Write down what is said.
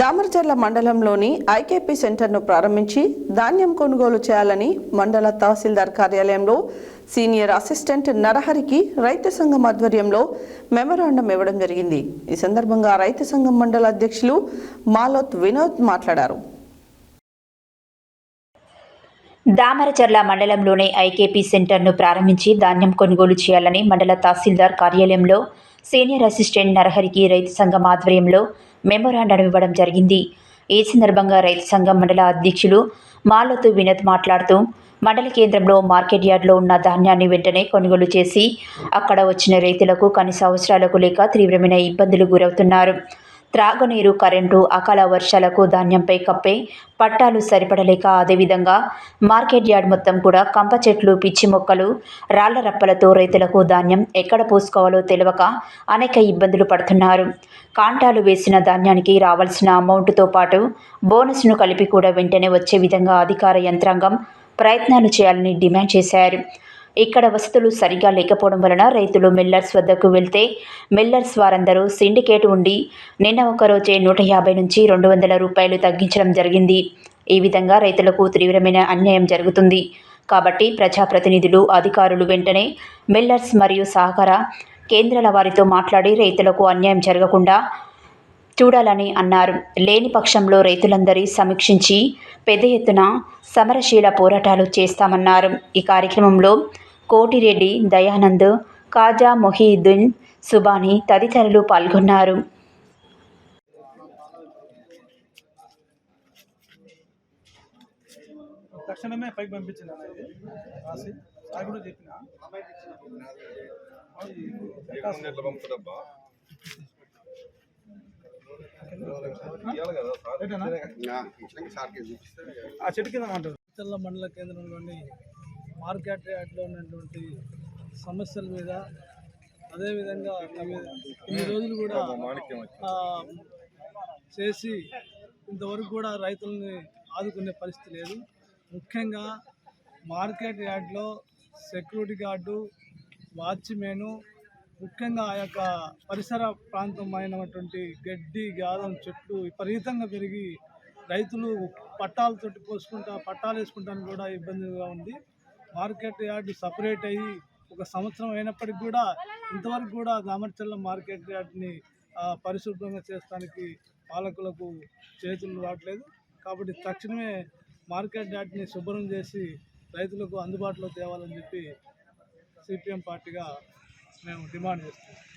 దామరచర్ల మండలంలోని ఐకేపీ సెంటర్ను ప్రారంభించి ధాన్యం కొనుగోలు చేయాలని మండల తహసీల్దార్ కార్యాలయంలో సీనియర్ అసిస్టెంట్ నరహరికి రైతు సంఘం ఆధ్వర్యంలో మెమరాండం ఇవ్వడం జరిగింది. ఈ సందర్భంగా రైతు సంఘం మండల అధ్యక్షులు మాలోత్ వినోద్ మాట్లాడారు. దామరచర్ల మండలంలోని ఐకేపీ సెంటర్ను ప్రారంభించి ధాన్యం కొనుగోలు చేయాలని మండల తహసీల్దార్ కార్యాలయంలో సీనియర్ అసిస్టెంట్ నరహరికి రైతు సంఘం ఆధ్వర్యంలో మెమోరాండం ఇవ్వడం జరిగింది. ఈ సందర్భంగా రైతు సంఘం మండల అధ్యక్షులు మాలతు వినోద్ మాట్లాడుతూ మండల కేంద్రంలో మార్కెట్ యార్డ్లో ఉన్న ధాన్యాన్ని వెంటనే కొనుగోలు చేసి అక్కడ వచ్చిన రైతులకు కనీస అవసరాలకు లేక తీవ్రమైన ఇబ్బందులు గురవుతున్నారు. త్రాగునీరు కరెంటు అకాల వర్షాలకు ధాన్యంపై కప్పే పట్టాలు సరిపడలేక అదేవిధంగా మార్కెట్ యార్డ్ మొత్తం కూడా కంప చెట్లు పిచ్చి మొక్కలు రాళ్ళ రప్పలతో రైతులకు ధాన్యం ఎక్కడ పోసుకోవాలో తెలియక అనేక ఇబ్బందులు పడుతున్నారు. కాంటాలు వేసిన ధాన్యానికి రావాల్సిన అమౌంట్తో పాటు బోనస్ను కలిపి కూడా వెంటనే వచ్చే విధంగా అధికార యంత్రాంగం ప్రయత్నాలు చేయాలని డిమాండ్ చేశారు. ఇక్కడ వసతులు సరిగా లేకపోవడం వలన రైతులు మిల్లర్స్ వద్దకు వెళ్తే మిల్లర్స్ వారందరూ సిండికేట్ ఉండి నిన్న ఒక రోజే నూట యాభై నుంచి రెండు వందల రూపాయలు తగ్గించడం జరిగింది. ఈ విధంగా రైతులకు తీవ్రమైన అన్యాయం జరుగుతుంది. కాబట్టి ప్రజాప్రతినిధులు అధికారులు వెంటనే మిల్లర్స్ మరియు సహకార కేంద్రాల వారితో మాట్లాడి రైతులకు అన్యాయం జరగకుండా చూడాలని అన్నారు. లేని పక్షంలో రైతులందరి సమీక్షించి పెద్ద ఎత్తున సమరశీల పోరాటాలు చేస్తామన్నారు. ఈ కార్యక్రమంలో కోటిరెడ్డి దయానంద్ కాజా మొహీద్దీన్ సుబాని తదితరులు పాల్గొన్నారు. తక్షణమే పైకి పంపించిన రాసి కూడా చెప్పిన. ఆ చెట్టు కింద మండల కేంద్రంలోని మార్కెట్ యార్డ్లో ఉన్నటువంటి సమస్యల మీద అదేవిధంగా ఇన్ని రోజులు కూడా చేసి ఇంతవరకు కూడా రైతుల్ని ఆదుకునే పరిస్థితి లేదు. ముఖ్యంగా మార్కెట్ యార్డ్లో సెక్యూరిటీ గార్డు వాచ్మెను ముఖ్యంగా ఆ యొక్క పరిసర ప్రాంతం అయినటువంటి గడ్డి గాదం చెట్లు విపరీతంగా పెరిగి రైతులు పట్టాలు పోసుకుంటా పట్టాలు వేసుకుంటానికి కూడా ఇబ్బందిగా ఉంది. మార్కెట్ యార్డ్ సపరేట్ అయ్యి ఒక సంవత్సరం అయినప్పటికి కూడా ఇంతవరకు కూడా దామర్చల్ల మార్కెట్ యార్డ్ని పరిశుభ్రంగా చేస్తానికి పాలకులకు చేతులు రావట్లేదు కాబట్టి తక్షణమే మార్కెట్ యార్డ్ని శుభ్రం చేసి రైతులకు అందుబాటులో తేవాలని చెప్పి సిపిఎం పార్టీగా మేము డిమాండ్ చేస్తున్నాం.